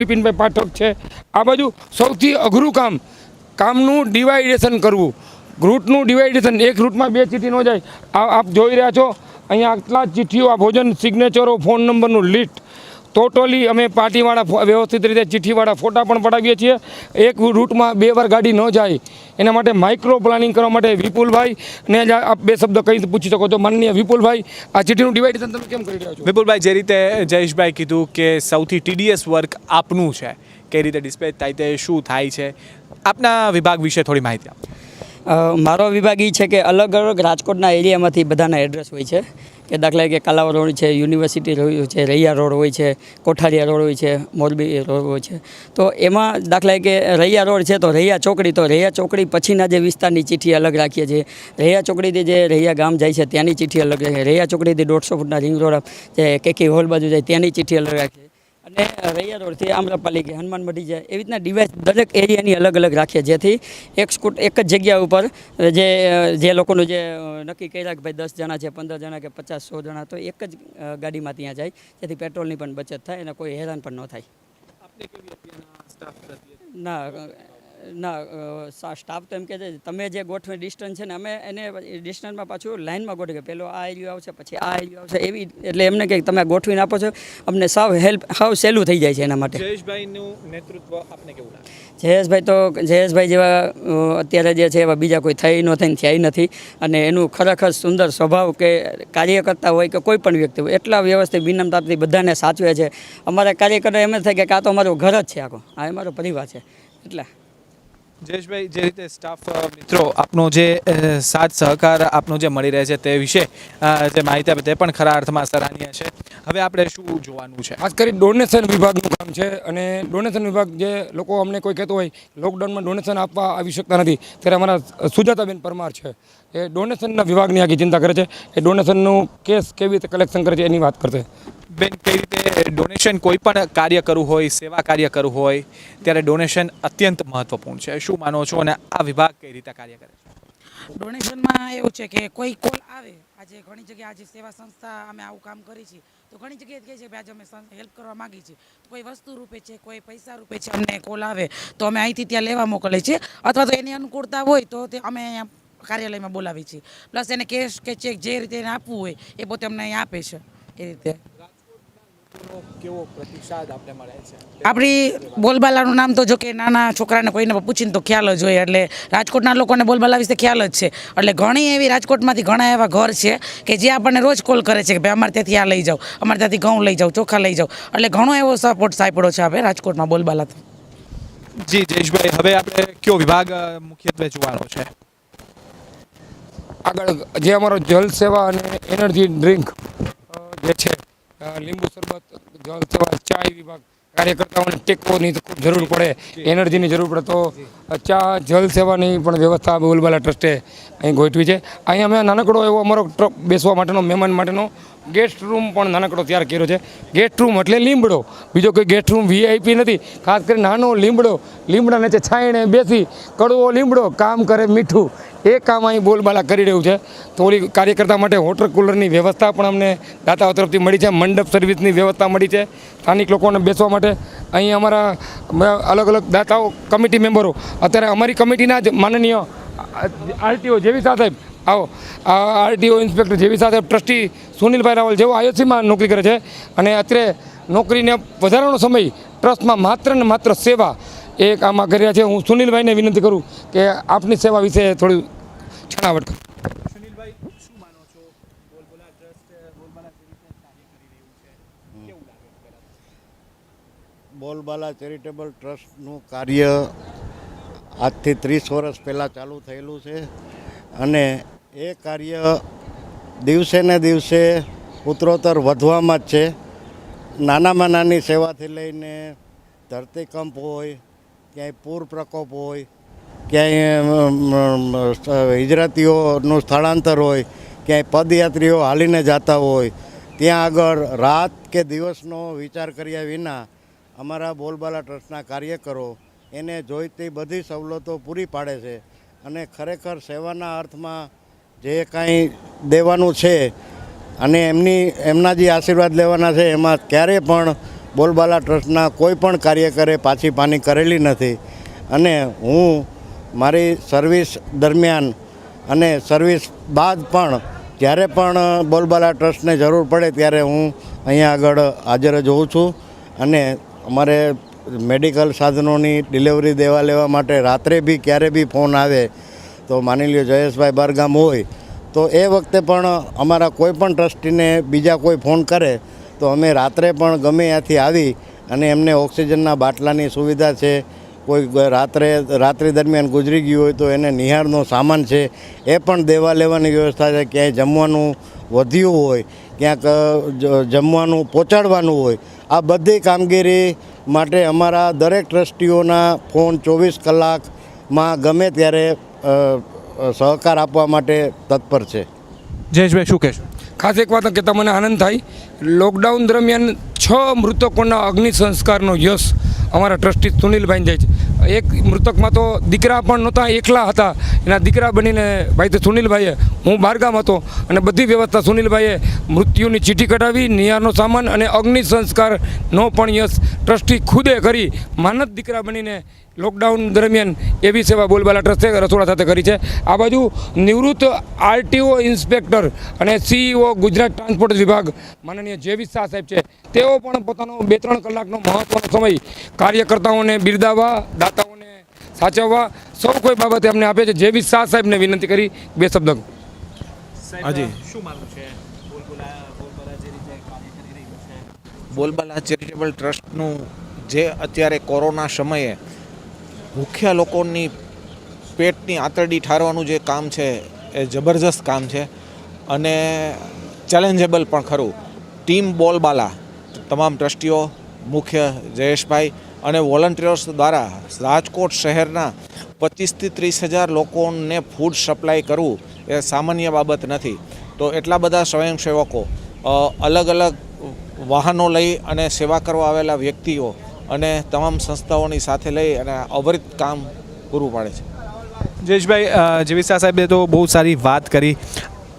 બિપિનભાઈ પાઠક છે. આ બાજુ સૌથી અઘરું કામ, કામનું ડિવાઇડેશન કરવું. રૂટનું ડિવાઇડેશન એક રૂટમાં બે ચીઠી ન જાય. આપ જોઈ રહ્યા છો, અહીંયા આટલા જ ચિઠ્ઠીઓ આ ભોજન સિગ્નેચરો ફોન નંબરનું લિસ્ટ ટોટલી અમે પાર્ટીવાળા વ્યવસ્થિત રીતે ચિઠ્ઠીવાળા ફોટા પણ પડાવીએ છીએ. એક રૂટમાં બે વાર ગાડી ન જાય. એના માટે માઇક્રો પ્લાનિંગ કરવા માટે વિપુલભાઈ ને જ આપ બે શબ્દ કહી પૂછી શકો છો? માનનીય વિપુલભાઈ આ ચિઠ્ઠીનું ડિવાઇડેશન તમે કેમ કરી રહ્યા છો? વિપુલભાઈ જે રીતે જયેશભાઈ કીધું કે સૌથી ટીડીએસ વર્ક આપનું છે કઈ રીતે ડિસ્પેચ થાય તે શું થાય છે આપના વિભાગ વિશે થોડી માહિતી આપો. મારો વિભાગ એ છે કે અલગ અલગ રાજકોટના એરિયામાંથી બધાના એડ્રેસ હોય છે. કે દાખલા કે કાલાવ રોડ છે, યુનિવર્સિટી રોડ છે, રૈયા રોડ હોય છે, કોઠારિયા રોડ હોય છે, મોરબી રોડ હોય છે. તો એમાં દાખલા કે રૈયા રોડ છે તો રૈયા ચોકડી, તો રૈયા ચોકડી પછીના જે વિસ્તારની ચીઠી અલગ રાખીએ છીએ. રૈયા ચોકડીથી જે રૈયા ગામ જાય છે ત્યાંની ચીઠી અલગ રાખીએ રૈયા ચોકડીથી દોઢસો ફૂટના રિંગ રોડ જે કેકી હોલ બાજુ જાય ત્યાંની ચીઠી અલગ રાખીએ અને રૈયા રોડથી આમ્રપાલી કે હનુમાન મઢી જાય. એવી રીતના ડિવાઇસ દરેક એરિયાની અલગ અલગ રાખીએ જેથી એક સ્કૂટ એક જ જગ્યા ઉપર જે જે લોકોનું જે નક્કી કર્યા કે ભાઈ દસ જણા છે પંદર જણા કે પચાસ સો જણા તો એક જ ગાડીમાં ત્યાં જાય. જેથી પેટ્રોલની પણ બચત થાય અને કોઈ હેરાન પણ ન થાય. ના ના સા- સ્ટાફ તો એમ કહે છે તમે જે ગોઠવે ડિસ્ટન્સ છે ને અમે એને ડિસ્ટન્સમાં પાછું લાઇનમાં ગોઠવી કે પેલો આ એરિયો આવશે પછી આ એરિયો આવશે એવી એટલે એમને કે તમે ગોઠવીને આપો છો અમને સાવ હેલ્પ સાવ સહેલું થઈ જાય છે એના માટે. જયેશભાઈનું નેતૃત્વ આપને કેવું લાગે? જયેશભાઈ તો જયેશભાઈ જેવા અત્યારે જે છે એવા બીજા કોઈ થઈ ન થઈને થયા નથી. અને એનું ખરેખર સુંદર સ્વભાવ કે કાર્યકર્તા હોય કે કોઈ પણ વ્યક્તિ હોય એટલા વ્યવસ્થિત વિનમ્રતાથી બધાને સાચવે છે. અમારા કાર્યકરો એમ જ થાય કે આ તો અમારું ઘર જ છે આખો આ અમારો પરિવાર છે એટલે. જયેશભાઈ, જે રીતે સ્ટાફ મિત્રો આપનો જે સાથ સહકાર આપનો જે મળી રહે છે તે વિશે જે માહિતી આપે તે પણ ખરા અર્થમાં સરાહનીય છે. હવે આપણે શું જોવાનું છે? ખાસ કરી ડોનેશન વિભાગનું કામ છે અને ડોનેશન વિભાગ જે લોકો અમને કોઈ કહેતો હોય લોકડાઉનમાં ડોનેશન આપવા આવી શકતા નથી, ત્યારે અમારા સુજાતાબેન પરમાર છે. એ ડોનેશનના વિભાગની આખી ચિંતા કરે છે. એ ડોનેશનનું કેસ કેવી રીતે કલેક્શન કરે છે એની વાત કરશે. બેન, કઈ રીતે ડોનેશન કોઈ પણ કાર્ય કરવું હોય, સેવા કાર્ય કરવું હોય, ત્યારે ડોનેશન અત્યંત મહત્વપૂર્ણ છે. શું માનો છો અને આ વિભાગ કઈ રીતે કાર્ય કરે છે? ડોનેશનમાં એવું છે કે કોઈ કોલ આવે, આજે ઘણી જગ્યાએ આજે સેવા સંસ્થા અમે આવું કામ કરી છીએ, તો ઘણી જગ્યાએ કહે છે કે આજે અમે હેલ્પ કરવા માગીએ છીએ. કોઈ વસ્તુ રૂપે છે, કોઈ પૈસા રૂપે છે, અમને કોલ આવે, તો અમે અહીંથી ત્યાં લેવા મોકલીએ છીએ, અથવા તો એની અનુકૂળતા હોય તો તે અમે અહીંયા કાર્યાલયમાં બોલાવીએ છીએ. પ્લસ એને કેશ કે ચેક જે રીતે એને આપવું હોય, એ પોતે અમને અહીંયા આપે છે, એ રીતે. કેવો પ્રતિસાદ આપને મળે છે? આપણી બોલબાલાનું નામ તો જો કે નાના છોકરાને કોઈને પૂછીને તો ખ્યાલ જ હોય એટલે રાજકોટના લોકોને બોલબાલા વિશે ખ્યાલ જ છે. એટલે ઘણી એવી રાજકોટમાંથી ઘણા એવા ઘર છે કે જે આપણને રોજ કોલ કરે છે કે ભાઈ અમારે ત્યાંથી આ લઈ જાઓ અમારે ત્યાંથી ઘઉં લઈ જાઓ ચોખા લઈ જાઓ. એટલે ઘણો એવો સપોર્ટ સાંપડો છે આપણે રાજકોટમાં બોલબાલા જી જયેશભાઈ હવે આપણે કયો વિભાગ મુખ્યત્વે જોવાનો છે? આગળ જે અમારો જલ સેવા અને એનર્જી ડ્રિંક જે છે લીંબુ શરબત સેવા ચા વિભાગ કાર્યકર્તાઓને ટેકોની તો ખૂબ જરૂર પડે એનર્જીની જરૂર પડે. તો ચા જલ સેવાની પણ વ્યવસ્થા બોલબાલા ટ્રસ્ટે અહીં ગોઠવી છે. અહીં અમે નાનકડો એવો અમારો ટ્રક બેસવા માટેનો મહેમાન માટેનો ગેસ્ટ રૂમ પણ નાનકડો તૈયાર કર્યો છે. ગેસ્ટ રૂમ એટલે લીમડો બીજો કોઈ ગેસ્ટ રૂમ વીઆઈપી નથી. ખાસ કરી નાનો લીમડો લીમડા નીચે છાંયણે બેસી કડવો લીમડો કામ કરે મીઠું. એ કામ અહીં બોલબાલા કરી રહ્યું છે. થોડી કાર્યકર્તા માટે વોટર કુલરની વ્યવસ્થા પણ અમને દાતાઓ તરફથી મળી છે. મંડપ સર્વિસની વ્યવસ્થા મળી છે. સ્થાનિક લોકોને બેસવા માટે અહીં અમારા અલગ અલગ દાતાઓ કમિટી મેમ્બરો અત્યારે અમારી કમિટીના જ માનનીય આરટીઓ જેવી સાહેબ. આવો. આરટીઓ ઇન્સ્પેક્ટર જેવી સાહેબ. ટ્રસ્ટી સુનિલભાઈ રાવલ જેઓ આઈઓસીમાં નોકરી કરે છે. અને અત્યારે નોકરીને વધારાનો સમય ટ્રસ્ટમાં માત્ર ને માત્ર સેવા એ કામમાં કર્યા છે. હું સુનિલભાઈને વિનંતી કરું કે આપની સેવા વિશે થોડું છણાવટ. સુનિલભાઈ શું માનો છો? બોલબોલા ટ્રસ્ટ બોલબાલા કાર્ય કરી રહ્યું છે કેવું લાગે બોલબાલા ચેરિટેબલ ટ્રસ્ટનું કાર્ય આજથી ત્રીસ વર્ષ પહેલાં ચાલુ થયેલું છે અને એ કાર્ય દિવસે ને દિવસે ઉત્તરોત્તર વધવામાં જ છે. નાનામાં નાની સેવાથી લઈને ધરતીકંપ હોય ક્યાંય પૂર પ્રકોપ હોય ક્યાંય હિજરાતીઓનું સ્થળાંતર હોય, ક્યાંય પદયાત્રીઓ હાલીને જતા હોય, ત્યાં આગળ રાત કે દિવસનો વિચાર કર્યા વિના અમારા બોલબાલા ટ્રસ્ટના કાર્યકરો એને જોઈતી બધી સવલતો પૂરી પાડે છે અને ખરેખર સેવાના અર્થમાં જે કાંઈ દેવાનું છે અને એમની, એમના જે આશીર્વાદ લેવાના છે, એમાં ક્યારેય પણ બોલબાલા ટ્રસ્ટના કોઈ પણ કાર્યકરે પાછી પાની કરેલી નથી. અને હું મારી સર્વિસ દરમિયાન અને સર્વિસ બાદ પણ જ્યારે પણ બોલબાલા ટ્રસ્ટને જરૂર પડે ત્યારે હું અહીંયા આગળ હાજર જ હોઉં છું. અને અમારે મેડિકલ સાધનોની ડિલિવરી દેવા લેવા માટે રાત્રે બી ક્યારે બી ફોન આવે તો માની લ્યો જયેશભાઈ બારગામ હોય, તો એ વખતે પણ અમારા કોઈ પણ ટ્રસ્ટીને બીજા કોઈ ફોન કરે તો અમે રાત્રે પણ ગમે ત્યાંથી આવી અને એમને ઓક્સિજનના બાટલાની સુવિધા છે કોઈ રાત્રે રાત્રિ દરમિયાન ગુજરી ગયું હોય તો એને નિહાળનો સામાન છે એ પણ દેવા લેવાની વ્યવસ્થા છે. ક્યાંય જમવાનું વધ્યું હોય ક્યાંક જમવાનું પહોંચાડવાનું હોય આ બધી કામગીરી માટે અમારા દરેક ટ્રસ્ટીઓના ફોન ચોવીસ કલાકમાં ગમે ત્યારે સહકાર આપવા માટે તત્પર છે. જયેશભાઈ શું કહેશો? ખાસ એક વાત કે મને આનંદ થાય લોકડાઉન દરમિયાન છ મૃતકોના અગ્નિ સંસ્કારનો યશ અમારા ટ્રસ્ટી સુનિલભાઈ જાય છે. એક મૃતકમાં તો દીકરા પણ નહોતા એકલા હતા. એના દીકરા બનીને, ભાઈ તો સુનિલભાઈએ, હું બારગામ હતો અને બધી વ્યવસ્થા સુનિલભાઈએ મૃત્યુની ચીઠી કઢાવી, નિયારનો સામાન અને અગ્નિ સંસ્કારનો પણ યશ ટ્રસ્ટી ખુદે કરી માનદ દીકરા બનીને લોકડાઉન દરમિયાન એવી સેવા બોલબાલા ટ્રસ્ટે રસોડા સાથે કરી છે. આ બાજુ નિવૃત્ત આરટીઓ ઇન્સ્પેક્ટર અને સીઈઓ ગુજરાત ટ્રાન્સપોર્ટ વિભાગ માનનીય જેવી શાહ સાહેબ છે. તેઓ પણ પોતાનો બે ત્રણ કલાકનો મહત્ત્વનો સમય કાર્યકર્તાઓને બિરદાવવા, દાતાઓને સાચવવા. સૌ કોઈ બાબતે અમને આપે છે. જેવી શાહ સાહેબને વિનંતી કરી બે શબ્દ હાજી. શું માનવું જે છે. બોલબાલા ચેરિટેબલ ટ્રસ્ટનું જે અત્યારે કોરોના સમયે ભૂખ્યા લોકોની પેટની આંતરડી ઠારવાનું જે કામ છે એ જબરજસ્ત કામ છે અને ચેલેન્જેબલ પણ ખરું. ટીમ બોલબાલા તમામ ટ્રસ્ટીઓ મુખ્ય જયેશભાઈ અને વોલન્ટિયર્સ દ્વારા રાજકોટ શહેરના પચીસથી ત્રીસ હજાર લોકોને ફૂડ સપ્લાય કરવું એ સામાન્ય બાબત નથી. તો એટલા બધા સ્વયંસેવકો અલગ અલગ વાહનો લઈ અને સેવા કરવા આવેલા વ્યક્તિઓ અને તમામ સંસ્થાઓની સાથે લઈ અને અવરિત કામ પૂરું પાડે છે. જયેશભાઈ જેવી સાહેબે તો બહુ સારી વાત કરી.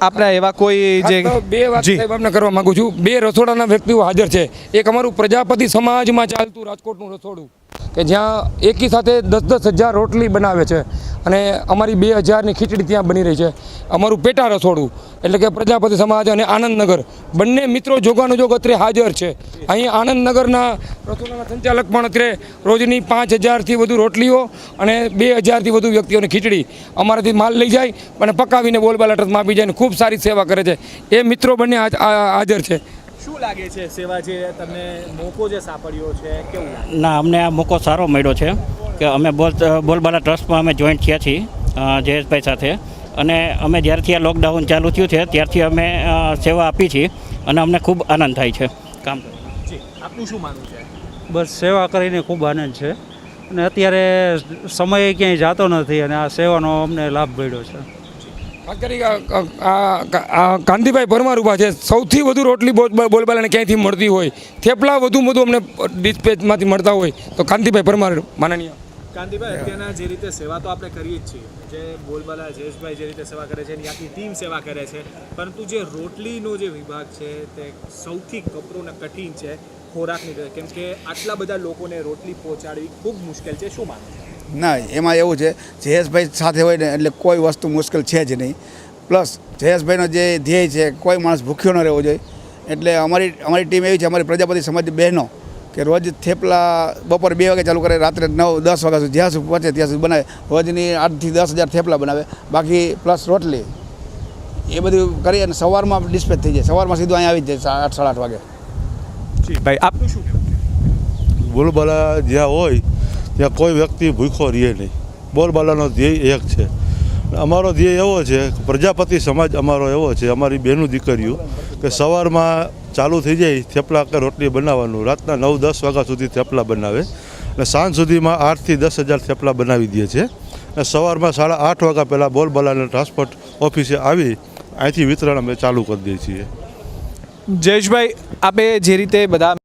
આપણા એવા કોઈ જે બે વાત. સાહેબ આપને કરવા માંગુ છું. બે રસોડાના વ્યક્તિઓ હાજર છે. એક અમારું પ્રજાપતિ સમાજમાં ચાલતું રાજકોટનું રસોડું. કે જ્યાં એકી સાથે દસ દસ હજાર રોટલી બનાવે છે અને અમારી બે હજારની ખીચડી ત્યાં બની રહી છે. અમારું પેટા રસોડું, એટલે કે પ્રજાપતિ સમાજ અને આનંદનગર, બંને મિત્રો જોગાનું જોગ અત્રે હાજર છે. અહીં આનંદનગરના રસોડાના સંચાલક પણ અત્રે રોજની પાંચ હજારથી વધુ રોટલીઓ અને બે હજારથી વધુ વ્યક્તિઓની ખીચડી અમારાથી માલ લઈ જાય અને પકાવીને બોલબાલાટમાં આપી જાય ખૂબ સારી સેવા કરે છે. એ મિત્રો બંને હાજર છે. શું લાગે છે સેવા જે તમને મોકો જે સાંપડ્યો છે કેવું ના અમને આ મોકો સારો મળ્યો છે કે અમે બોલ બોલબાલા ટ્રસ્ટમાં અમે જોઈન્ટ થયા છીએ જયેશભાઈ સાથે. અને અમે જ્યારથી આ લોકડાઉન ચાલુ થયું છે ત્યારથી અમે સેવા આપી છીએ અને અમને ખૂબ આનંદ થાય છે. કામ જી આપનું શું માનવું છે? બસ સેવા કરીને ખૂબ આનંદ છે. અને અત્યારે સમય ક્યાંય જાતો નથી અને આ સેવાનો અમને લાભ મળ્યો છે. ખાસ કરી કાંતિભાઈ પરમાર ઊભા છે. સૌથી વધુ રોટલી બોલ- બોલબાલાને ક્યાંયથી મળતી હોય? થેપલા વધુ વધુ અમને ડિસ્પેચમાંથી મળતા હોય. તો કાંતિભાઈ પરમાર, માનનીય. કાંતિભાઈ અત્યારના જે રીતે સેવા તો આપણે કરીએ જ છીએ. જે બોલબાલા જયેશભાઈ જે રીતે સેવા કરે છે, એની ટીમ સેવા કરે છે. પરંતુ જે રોટલીનો જે વિભાગ છે, તે સૌથી કપરો કઠિન છે, ખોરાકની. કેમ કે આટલા બધા લોકોને રોટલી પહોંચાડવી ખૂબ મુશ્કેલ છે. શું માનો? ના એમાં એવું છે જયેશભાઈ સાથે હોય ને એટલે કોઈ વસ્તુ મુશ્કેલ છે જ નહીં. પ્લસ જયેશભાઈનો જે ધ્યેય છે કોઈ માણસ ભૂખ્યો ન રહેવો જોઈએ. એટલે અમારી અમારી ટીમ એવી છે અમારી પ્રજાપતિ સમાજ બહેનો કે રોજ થેપલા બપોરે બે વાગે ચાલુ કરે રાત્રે નવ દસ વાગ્યા સુધી જ્યાં સુધી પહોંચે ત્યાં સુધી બનાવે. રોજની આઠથી દસ હજાર થેપલા બનાવે. બાકી પ્લસ રોટલી એ બધું કરી અને સવારમાં ડિસ્પેચ થઈ જાય. સવારમાં સીધું અહીંયા આવી જાય આઠ સાડા આઠ વાગે. ભાઈ આપનું શું બોલબાલા જ્યાં હોય ત્યાં કોઈ વ્યક્તિ ભૂખો રહે નહીં. બોલબાલાનો ધ્યેય એક છે. અમારો ધ્યેય એવો છે પ્રજાપતિ સમાજ અમારો એવો છે, અમારી બહેનું દીકરીઓ, કે સવારમાં ચાલુ થઈ જાય, થેપલા કે રોટલી બનાવવાનું. રાતના નવ, દસ વાગ્યા સુધી થેપલા બનાવે. અને સાંજ સુધીમાં આઠથી દસ હજાર થેપલા બનાવી દે છે. અને સવારમાં સાડા આઠ વાગ્યા પહેલાં બોલબાલાના ટ્રાન્સપોર્ટ ઓફિસે આવી, અહીંથી વિતરણ અમે ચાલુ કરી દઈએ છીએ. જયેશભાઈ, આપે જે રીતે બધા